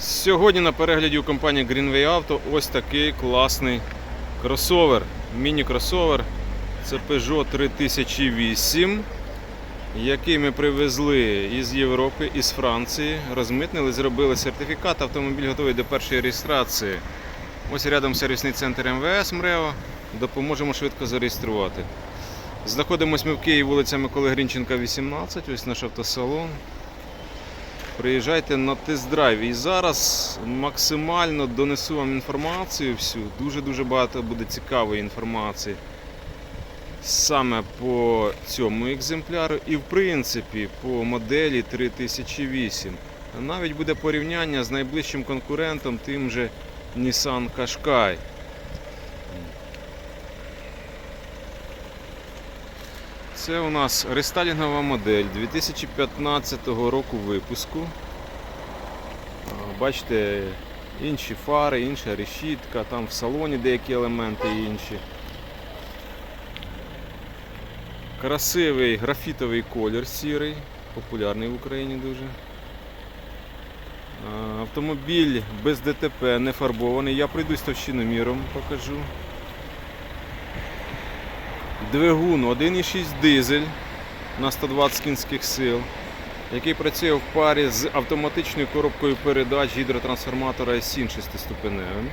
Сьогодні на перегляді у компанії Greenway Auto ось такий класний кросовер. Міні-кросовер. Це Peugeot 3008, який ми привезли із Європи, із Франції. Розмитнили, зробили сертифікат. Автомобіль готовий до першої реєстрації. Ось рядом сервісний центр МВС МРЕО. Допоможемо швидко зареєструвати. Знаходимося ми в Києві, вулиця Миколи Грінченка, 18. Ось наш автосалон. Приїжджайте на тест-драйв. І зараз максимально донесу вам інформацію всю. Дуже-дуже багато буде цікавої інформації саме по цьому екземпляру і в принципі по моделі 3008. Навіть буде порівняння з найближчим конкурентом, тим же Nissan Qashqai. Це у нас рестайлінгова модель 2015 року випуску. Бачите, інші фари, інша решітка, там в салоні деякі елементи інші. Красивий графітовий колір сірий, популярний в Україні дуже. Автомобіль без ДТП, не фарбований. Я пройдусь товщиноміром, покажу. Двигун 1,6 дизель на 120 кінських сил, який працює в парі з автоматичною коробкою передач гідротрансформатора S7 шестиступеневим.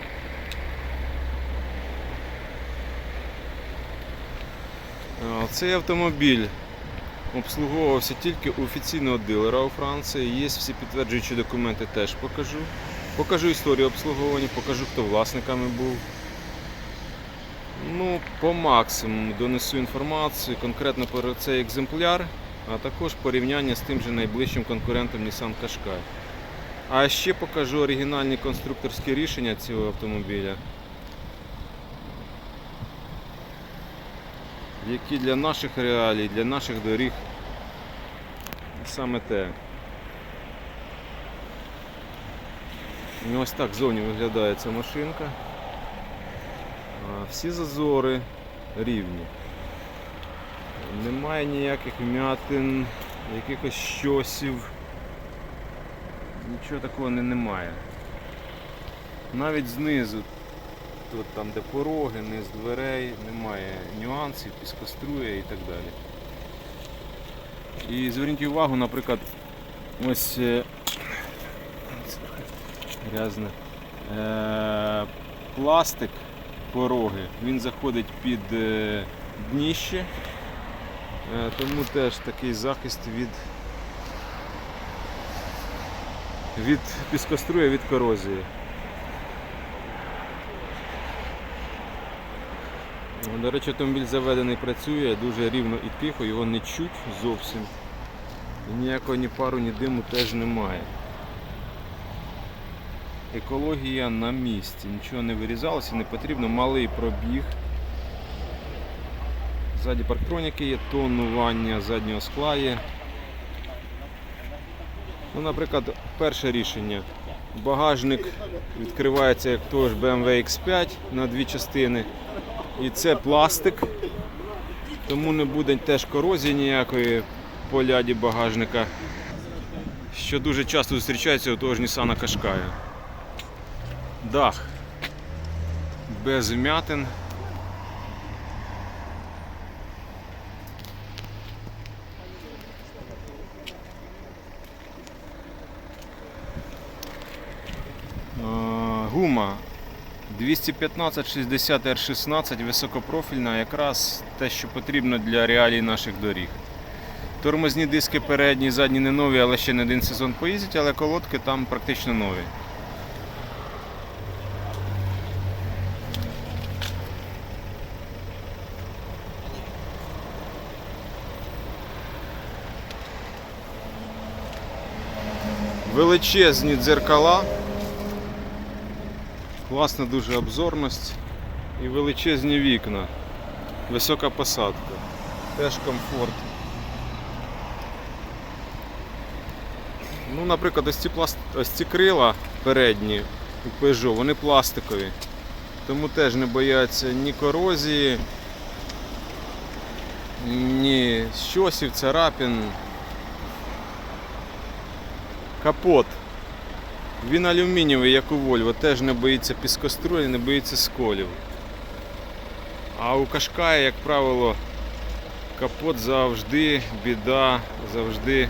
Цей автомобіль обслуговувався тільки у офіційного дилера у Франції. Є всі підтверджуючі документи, теж покажу. Покажу історію обслуговування, покажу, хто власниками був. Ну, по максимуму донесу інформацію конкретно про цей екземпляр, а також порівняння з тим же найближчим конкурентом Nissan Qashqai. А ще покажу оригінальні конструкторські рішення цього автомобіля, які для наших реалій, для наших доріг саме те. І ось так зовні виглядає ця машинка. Всі зазори рівні. Немає ніяких вмятин, якихось щосів. Нічого такого не немає. Навіть знизу, тут там де пороги, низ дверей, немає нюансів, піскострує і так далі. І зверніть увагу, наприклад, ось е, грязне. Е, пластик пороги, він заходить під е, дніще, е, тому теж такий захист від, від піскоструя від корозії. До речі, автомобіль заведений працює дуже рівно і тихо, його не чуть зовсім. І ніякого ні пару, ні диму теж немає. Екологія на місці, нічого не вирізалося, не потрібно, малий пробіг. Ззаді парктроніки є, тонування заднього скла є. Ну, наприклад, перше рішення. Багажник відкривається як того ж BMW X5 на дві частини. І це пластик, тому не буде теж корозії ніякої по ляді багажника, що дуже часто зустрічається у того ж Nissan Qashqai. Дах без вмятин. Е, Гума 215-60 R16 високопрофільна, якраз те, що потрібно для реалій наших доріг. Тормозні диски передні задні не нові, але ще не один сезон поїздять, але колодки там практично нові. Величезні дзеркала. Класна дуже обзорність і величезні вікна. Висока посадка. Теж комфорт. Ну, наприклад, ось ці, пласт... ось ці крила передні у Peugeot, вони пластикові. Тому теж не бояться ні корозії, ні щосів, царапін. Капот Він алюмінієвий, як у Volvo, теж не боїться піскоструї, не боїться сколів. А у Кашкая, як правило, капот завжди біда, завжди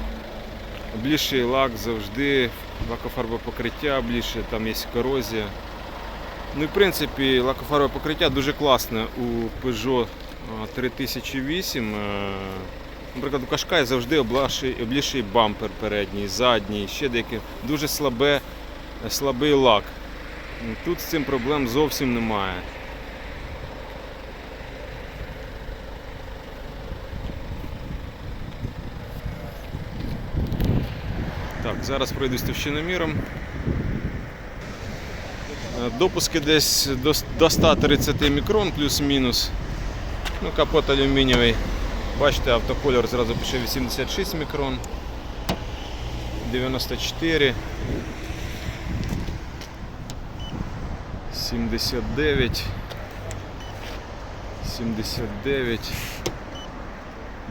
ближчий лак, завжди лакофарбопокриття ближче, там є корозія. Ну і в принципі лакофарбове покриття дуже класне у Peugeot 3008. Наприклад, у Кашкай завжди обліший бампер передній, задній, ще деякі дуже слабе, слабий лак. Тут з цим проблем зовсім немає. Так, зараз пройдусь товщиноміром. Е, Допуски десь до 130 мікрон плюс-мінус. Ну, капот алюмінієвий. Бачите, автокольор зразу пише 86 мікрон. 94. 79. 79.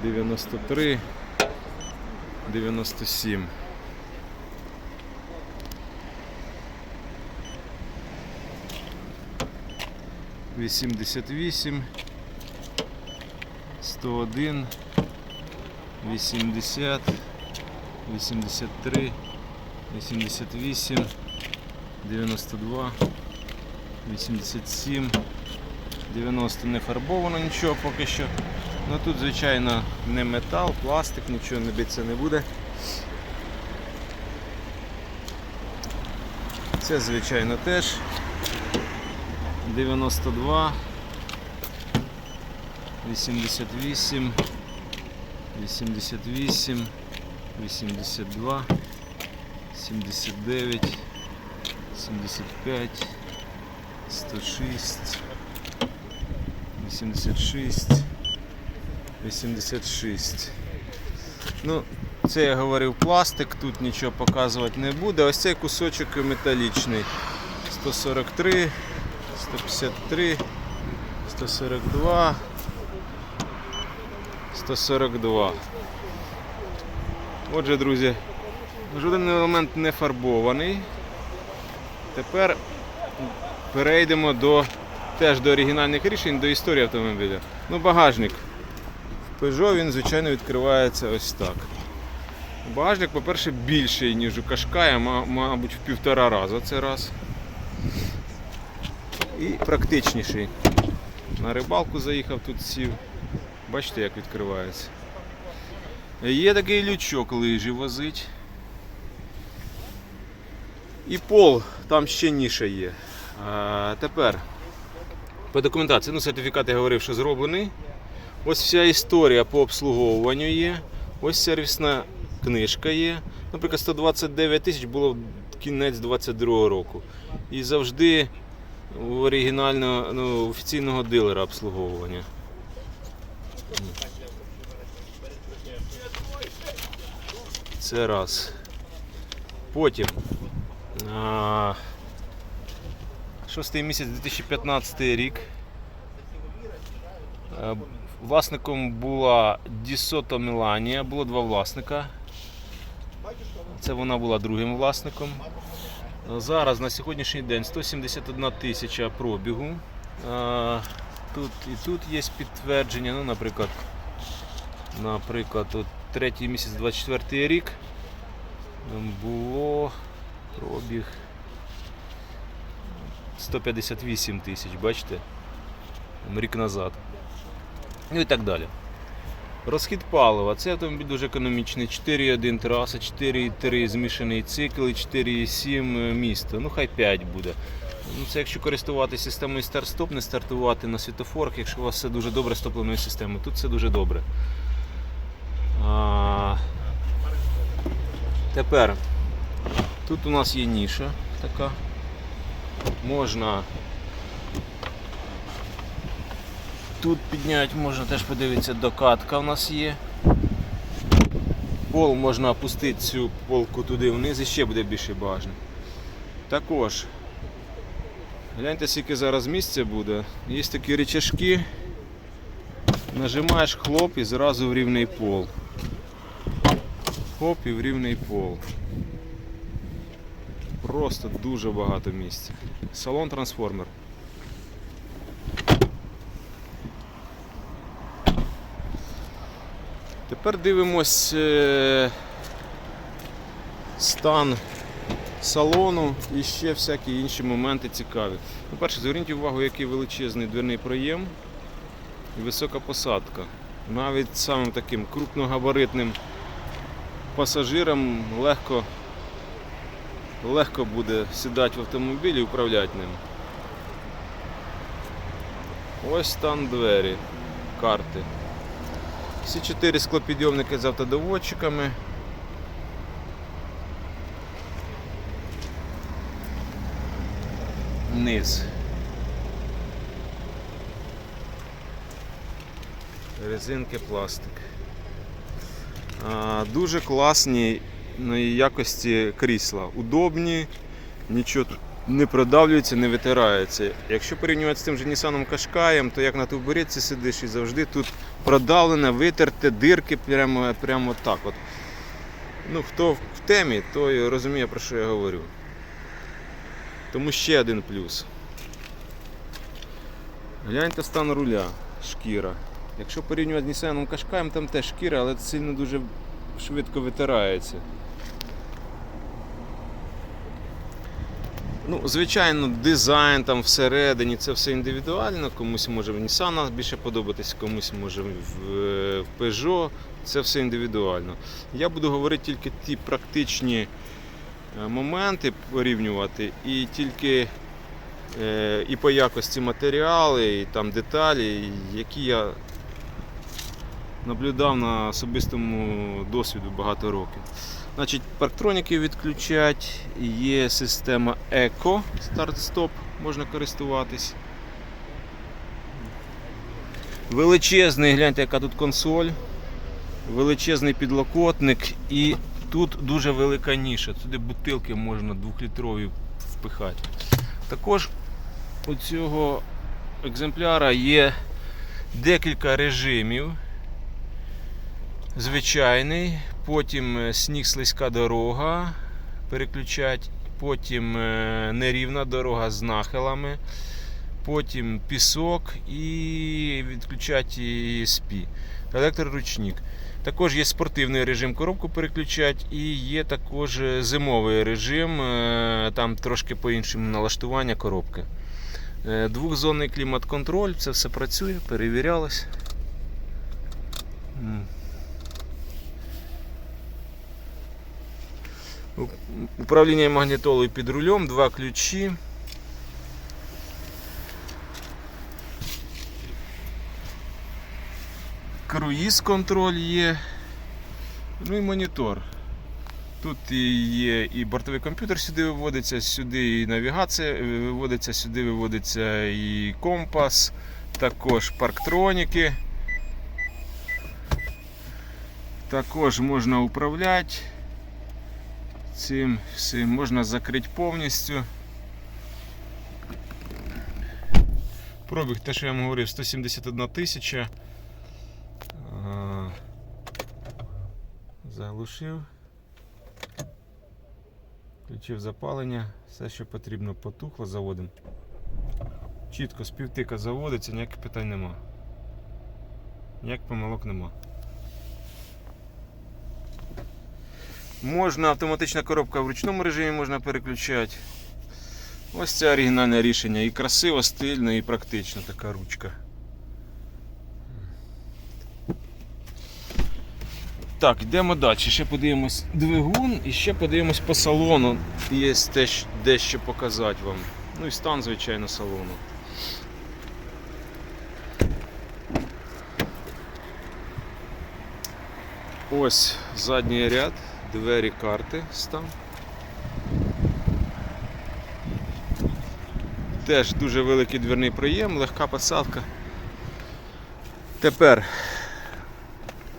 93. 97. Вісімдесят вісім, сто один, вісімдесят, вісімдесят три, вісімдесят вісім, дев'яносто два, вісімдесят сім, дев'яносто не фарбовано нічого поки що. Ну тут, звичайно, не метал, пластик, нічого не биться не буде. Це, звичайно, теж 92, 88, 88, 82, 79, 75, 106, 86, 86. Ну, це я говорив пластик, тут нічого показувати не буде. Ось цей кусочок металічний. 143, 153, 142, 142. Отже, друзі, жоден елемент не фарбований. Тепер перейдемо до теж до оригінальних рішень, до історії автомобіля. Ну, багажник. Peugeot він, звичайно, відкривається ось так. Багажник, по-перше, більший, ніж у Кашкая, ма- мабуть, в півтора рази це раз. І практичніший. На рибалку заїхав, тут сів. Бачите, як відкривається. Є такий лючок лижі возить. І пол, там ще ніша є. А, тепер по документації, ну сертифікат я говорив, що зроблений. Ось вся історія по обслуговуванню є. Ось сервісна книжка є. Наприклад, 129 тисяч було в кінець 22 року. І завжди у оригінального ну, офіційного дилера обслуговування. Це раз. Потім. А, шостий місяць 2015 рік. Е, Власником була Дісото Меланія, було два власника. Це вона була другим власником. Е, Зараз на сьогоднішній день 171 тисяча пробігу. Тут і тут є підтвердження. Ну, наприклад, наприклад, тут третій місяць 24 рік було пробіг 158 тисяч, бачите? Рік назад. Ну і так далі. Розхід палива. Цей автомобіль дуже економічний. 4,1 траса, 4,3 змішаний цикл 4,7 місто. Ну хай 5 буде. Ну, це якщо користуватися системою старт-стоп, не стартувати на світофорах, якщо у вас все дуже добре з топливною системою. Тут все дуже добре. А, тепер тут у нас є ніша така. Можна Тут підняти можна теж подивитися, докатка у нас є. Пол можна опустити цю полку туди вниз і ще буде більше багажник. Також, гляньте, скільки зараз місця буде. Є такі речашки. Нажимаєш хлоп і зразу в рівний пол. Хоп і в рівний пол. просто дуже багато місця. Салон трансформер. Тепер дивимось е, стан салону і ще всякі інші моменти цікаві. По-перше, зверніть увагу, який величезний дверний проєм і висока посадка. Навіть самим таким крупногабаритним пасажирам легко, легко буде сідати в автомобіль і управляти ним. Ось стан двері, карти. Всі чотири склопідйомники з автодоводчиками. Низ. Резинки, пластик. А, Дуже класні якості крісла. Удобні, нічого тут не продавлюється, не витирається. Якщо порівнювати з тим же Nissan Qashqai, то як на тубуретці сидиш і завжди тут продавлене, витерте, дирки прямо, прямо так. От. Ну, хто в темі, той розуміє, про що я говорю. Тому ще один плюс. Гляньте стан руля, шкіра. Якщо порівнювати з Nissan Qashqai, там теж шкіра, але сильно дуже швидко витирається. Ну, звичайно, дизайн там всередині це все індивідуально. Комусь може в Nissan більше подобатись, комусь може в, в Peugeot. Це все індивідуально. Я буду говорити тільки ті практичні е, моменти порівнювати, і тільки е, і по якості матеріали, і там деталі, які я наблюдав на особистому досвіду багато років. Значить, парктроніки відключать, є система Eco старт-стоп, можна користуватись. Величезний, гляньте, яка тут консоль, величезний підлокотник і тут дуже велика ніша. Туди бутилки можна двохлітрові впихати. Також у цього екземпляра є декілька режимів. Звичайний, потім е, сніг слизька дорога переключать, потім е, нерівна дорога з нахилами, потім пісок і відключать ESP, електроручник. Також є спортивний режим, коробку переключать і є також е, зимовий режим, там трошки по-іншому налаштування коробки. Двохзонний клімат-контроль, це все працює, перевірялось. Управління магнітолою під рулем, два ключі. Круїз контроль є. Ну і монітор. Тут є і бортовий комп'ютер сюди виводиться, сюди і навігація виводиться, сюди виводиться і компас, також парктроніки. Також можна управляти цим всім можна закрити повністю. Пробіг, те, що я вам говорив, 171 тисяча. Заглушив. Включив запалення, все, що потрібно, потухло, заводимо. Чітко з півтика заводиться, ніяких питань нема. Ніяких помилок нема. Можна автоматична коробка в ручному режимі можна переключати. Ось це оригінальне рішення. І красиво, стильно, і практично така ручка. Так, йдемо далі. Ще подивимось двигун і ще подивимось по салону. Є теж дещо показати вам. Ну і стан, звичайно, салону. Ось задній ряд двері карти стан. Теж дуже великий дверний проєм, легка посадка. Тепер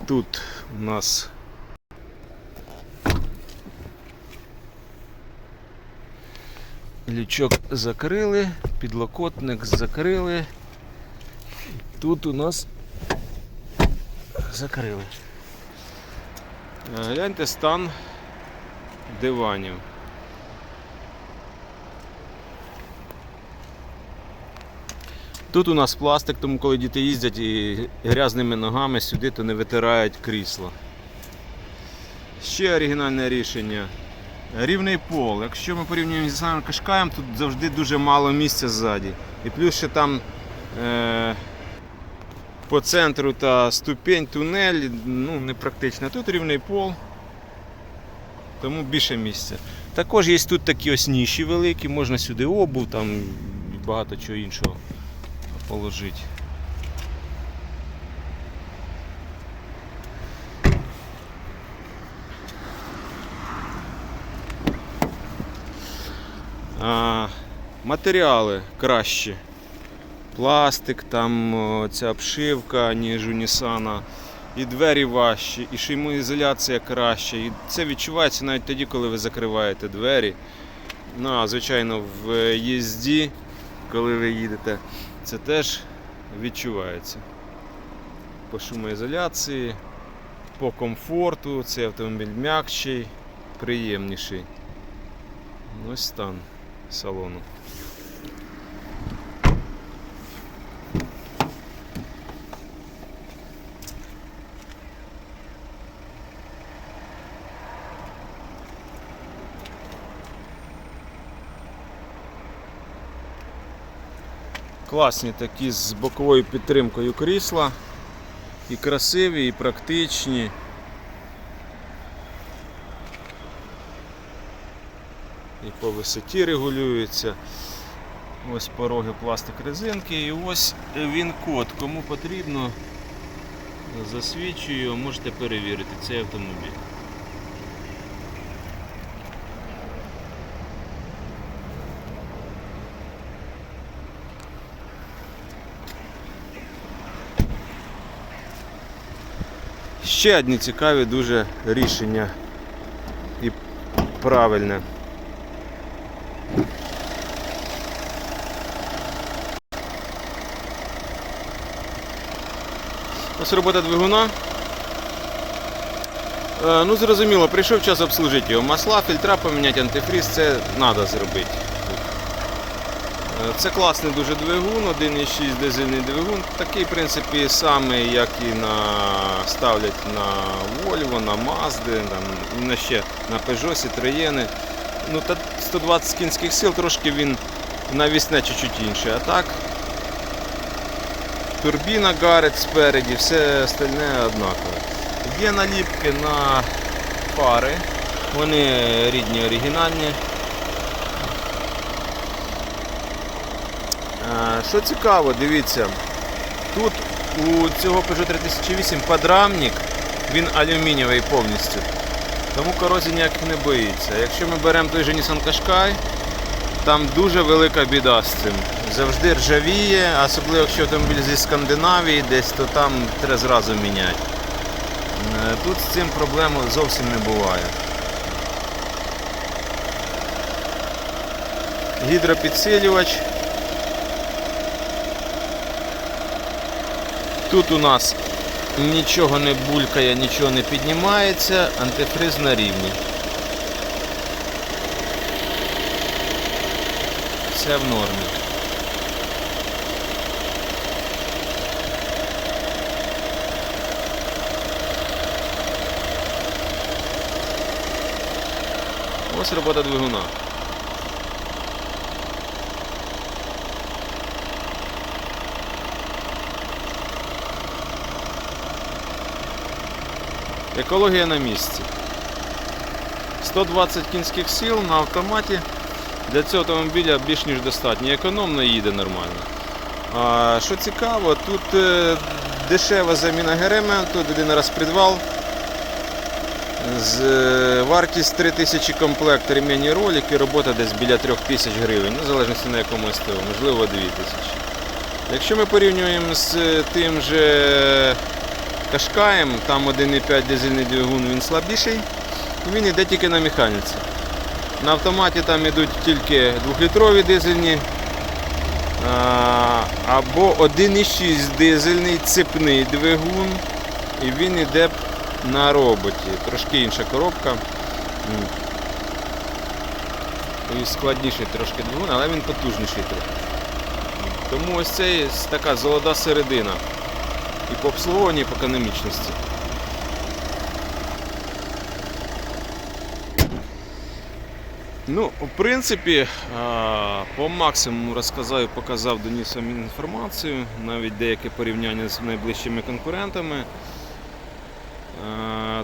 тут у нас лючок закрили, підлокотник закрили. Тут у нас закрили. Е, гляньте стан диванів. Тут у нас пластик, тому коли діти їздять і грязними ногами сюди, то не витирають крісло. Ще оригінальне рішення. Рівний пол. Якщо ми порівнюємо зі самим кашкаєм, тут завжди дуже мало місця ззаді. І плюс ще там. Е по центру та ступень, тунель, ну, непрактично. Тут рівний пол, тому більше місця. Також є тут такі ось ніші великі, можна сюди обув там і багато чого іншого положити. А, матеріали кращі. Пластик, там ця обшивка, ніж у Нісана. І двері важчі, і шумоізоляція краща. І це відчувається навіть тоді, коли ви закриваєте двері. Ну, а звичайно, в їзді, коли ви їдете, це теж відчувається. По шумоізоляції, по комфорту, цей автомобіль м'якший, приємніший. Ось стан салону. Класні такі з боковою підтримкою крісла. І красиві, і практичні. І по висоті регулюються. Ось пороги пластик резинки і ось він код. Кому потрібно, засвідчую, можете перевірити цей автомобіль. Ще одні цікаві дуже рішення і правильне. Ось робота двигуна. Е, Ну, зрозуміло, прийшов час обслужити його. Масла, фільтра поміняти, антифріз, це треба зробити. Це класний дуже двигун, 1,6 дизельний двигун. Такий, в принципі, самий, як і на, ставлять на Volvo, на Mazda, там, на ще на Peugeot, Citroën. Ну, та 120 кінських сил, трошки він навісне чуть-чуть інше. А так, турбіна гарить спереді, все остальне однакове. Є наліпки на фари, вони рідні оригінальні. Що цікаво, дивіться, тут у цього Peugeot 3008 подрамник, він алюмінієвий повністю. Тому корозії ніяких не боїться. Якщо ми беремо той же Nissan Qashqai, там дуже велика біда з цим. Завжди ржавіє, особливо якщо автомобіль зі Скандинавії десь, то там треба зразу міняти. Е, Тут з цим проблем зовсім не буває. Гідропідсилювач. Тут у нас нічого не булькає, нічого не піднімається, антифриз на рівні. Все в нормі. Ось робота двигуна. Екологія на місці. 120 кінських сил на автоматі. Для цього автомобіля більш ніж достатньо. Економно їде нормально. А, що цікаво, тут е, дешева заміна тут один раз підвал. З е, вартість 3000 комплект ремені ролики, робота десь біля 3000 гривень, ну, в залежності на якому СТО, можливо 2000. Якщо ми порівнюємо з тим же Кашкаєм, там 1,5 дизельний двигун він слабіший, він йде тільки на механіці. На автоматі там йдуть тільки 2-літрові дизельні або 1,6 дизельний цепний двигун, і він йде на роботі. Трошки інша коробка. І складніший трошки двигун, але він потужніший трохи. Тому ось це така золота середина. І по обслуговуванню, і по економічності. Ну, в принципі, по максимуму розказав і показав, доніс вам інформацію, навіть деяке порівняння з найближчими конкурентами.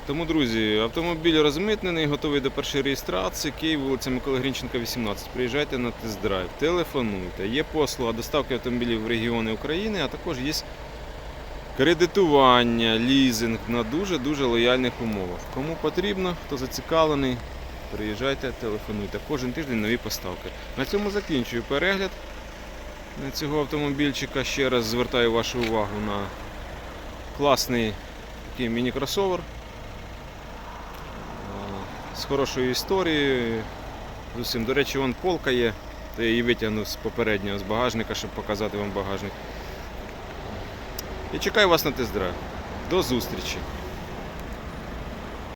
Тому, друзі, автомобіль розмитнений, готовий до першої реєстрації. Київ, вулиця Миколи Грінченка, 18. Приїжджайте на тест-драйв, телефонуйте. Є послуга доставки автомобілів в регіони України, а також є кредитування, лізинг на дуже-дуже лояльних умовах. Кому потрібно, хто зацікавлений, приїжджайте, телефонуйте. Кожен тиждень нові поставки. На цьому закінчую перегляд на цього автомобільчика. Ще раз звертаю вашу увагу на класний такий міні-кросовер з хорошою історією. З усім. До речі, вон полка є. То я її витягнув з попереднього з багажника, щоб показати вам багажник. І чекаю вас на тест-драйв. До зустрічі!